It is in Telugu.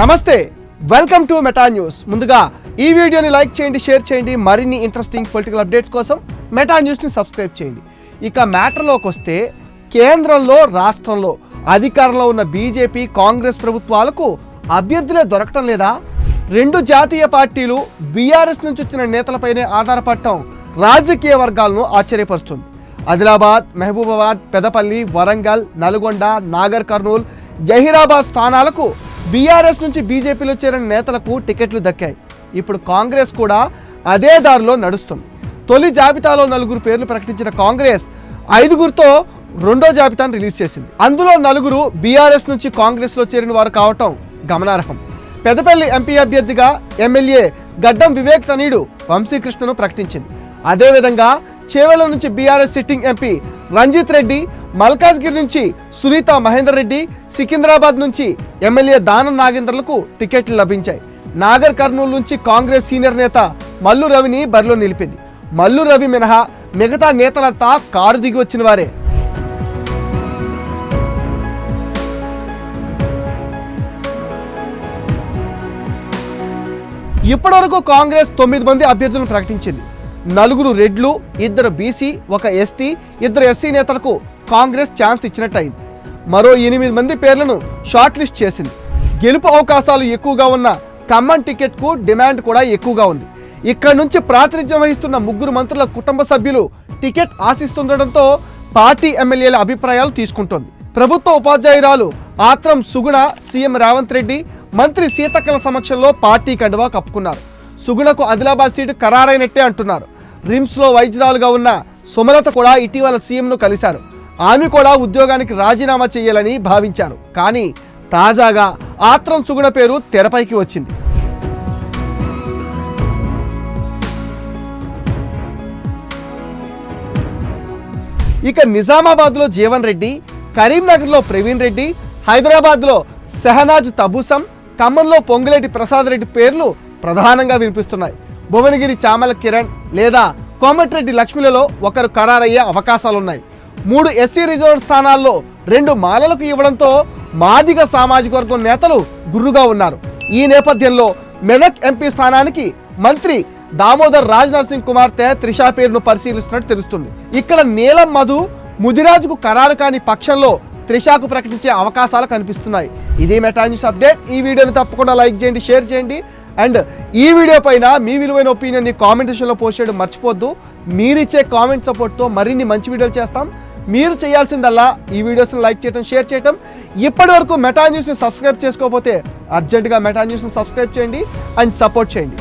నమస్తే వెల్కమ్ టు మెటా న్యూస్ ముందుగా ఈ వీడియోని లైక్ చేయండి షేర్ చేయండి మరిన్ని ఇంట్రెస్టింగ్ పొలిటికల్ అప్డేట్స్ కోసం మెటా న్యూస్ని సబ్స్క్రైబ్ చేయండి. ఇక మ్యాటర్లోకి వస్తే కేంద్రంలో రాష్ట్రంలో అధికారంలో ఉన్న బీజేపీ కాంగ్రెస్ ప్రభుత్వాలకు అభ్యర్థులే దొరకటం లేదా? రెండు జాతీయ పార్టీలు బీఆర్ఎస్ నుంచి వచ్చిన నేతలపైనే ఆధారపడటం రాజకీయ వర్గాలను ఆశ్చర్యపరుస్తుంది. ఆదిలాబాద్ మహబూబాబాద్ పెదపల్లి వరంగల్ నల్గొండ నాగర్ కర్నూల్ జహీరాబాద్ స్థానాలకు బీఆర్ఎస్ నుంచి బీజేపీలో చేరిన నేతలకు టికెట్లు దక్కాయి. ఇప్పుడు కాంగ్రెస్ కూడా అదే దారిలో నడుస్తుంది. తొలి జాబితాలో నలుగురు పేర్లు ప్రకటించిన కాంగ్రెస్ ఐదుగురితో రెండో జాబితాను రిలీజ్ చేసింది. అందులో నలుగురు బీఆర్ఎస్ నుంచి కాంగ్రెస్లో చేరిన వారు కావటం గమనార్హం. పెదపల్లి ఎంపీ అభ్యర్థిగా ఎమ్మెల్యే గడ్డం వివేక్ తనీడు వంశీకృష్ణను ప్రకటించింది. అదేవిధంగా చేవెళ్ళ నుంచి BRS sitting MP Ranjith Reddy Malkajgiri నుంచి సునీత మహేందర్ రెడ్డి సికింద్రాబాద్ నుంచి ఎమ్మెల్యే దానం నాగేంద్రలకు టికెట్లు లభించాయి. నాగర్ కర్నూలు నుంచి కాంగ్రెస్ సీనియర్ నేత మల్లు రవిని బరిలో నిలిపింది. మల్లు రవి మినహా మిగతా నేతలంతా కారు దిగి వచ్చిన వారే. ఇప్పటివరకు కాంగ్రెస్ తొమ్మిది మంది అభ్యర్థులను ప్రకటించింది. నలుగురు రెడ్లు ఇద్దరు బీసీ ఒక ఎస్టీ ఇద్దరు ఎస్సీ నేతలకు కాంగ్రెస్ ఛాన్స్ ఇచ్చినట్టయింది. మరో ఎనిమిది మంది పేర్లను షార్ట్ లిస్ట్ చేసింది. గెలుపు అవకాశాలు ఎక్కువగా ఉన్న ఖమ్మం టికెట్కు డిమాండ్ కూడా ఎక్కువగా ఉంది. ఇక్కడ నుంచి ప్రాతినిధ్యం వహిస్తున్న ముగ్గురు మంత్రుల కుటుంబ సభ్యులు టికెట్ ఆశిస్తుండటంతో పార్టీ ఎమ్మెల్యేల అభిప్రాయాలు తీసుకుంటోంది. ప్రభుత్వ ఉపాధ్యాయురాలు ఆత్రం సుగుణ సీఎం రేవంత్ రెడ్డి మంత్రి సీతక్కల సమక్షంలో పార్టీ కండువా కప్పుకున్నారు. సుగుణకు ఆదిలాబాద్ సీటు ఖరారైనట్టే అంటున్నారు. రిమ్స్లో వైద్యురాలుగా ఉన్న సుమలత కూడా ఇటీవల సీఎంను కలిశారు. ఆమె కూడా ఉద్యోగానికి రాజీనామా చేయాలని భావించారు. కానీ తాజాగా ఆత్రం సుగుణ పేరు తెరపైకి వచ్చింది. ఇక నిజామాబాద్లో జీవన్ రెడ్డి కరీంనగర్లో ప్రవీణ్ రెడ్డి హైదరాబాద్లో షెహనాజ్ తబూసం ఖమ్మంలో పొంగులేటి ప్రసాద్ రెడ్డి పేర్లు ప్రధానంగా వినిపిస్తున్నాయి. భువనగిరి చామల కిరణ్ లేదా కోమటిరెడ్డి లక్ష్మిలలో ఒకరు ఖరారయ్యే అవకాశాలున్నాయి. మూడు ఎస్సీ రిజర్వ్ స్థానాల్లో రెండు మాలలకు ఇవ్వడంతో మాదిగ సామాజిక వర్గం నేతలు గుర్రుగా ఉన్నారు. ఈ నేపథ్యంలో మెదక్ ఎంపీ స్థానానికి మంత్రి దామోదర్ రాజ్ సింగ్ కుమార్తె త్రిషా పేరును పరిశీలిస్తున్నట్టు తెలుస్తుంది. ఇక్కడ నీలం మధు ముదిరాజుకు ఖరారు కాని పక్షంలో త్రిషాకు ప్రకటించే అవకాశాలు కనిపిస్తున్నాయి. ఇదే మెటా న్యూస్ అప్డేట్. ఈ వీడియోని తప్పకుండా లైక్ చేయండి షేర్ చేయండి. అండ్ ఈ వీడియో పైన మీ విలువైన ఒపీనియన్ని కామెంట్ సెక్షన్లో పోస్ట్ చేయడం మర్చిపోద్దు. మీరిచ్చే కామెంట్ సపోర్ట్తో మరిన్ని మంచి వీడియోలు చేస్తాం. మీరు చేయాల్సిందల్లా ఈ వీడియోస్ని లైక్ చేయడం షేర్ చేయడం ఇప్పటి వరకు మెటా న్యూస్ని సబ్స్క్రైబ్ చేసుకోకపోతే అర్జెంటుగా మెటా న్యూస్ని సబ్స్క్రైబ్ చేయండి అండ్ సపోర్ట్ చేయండి.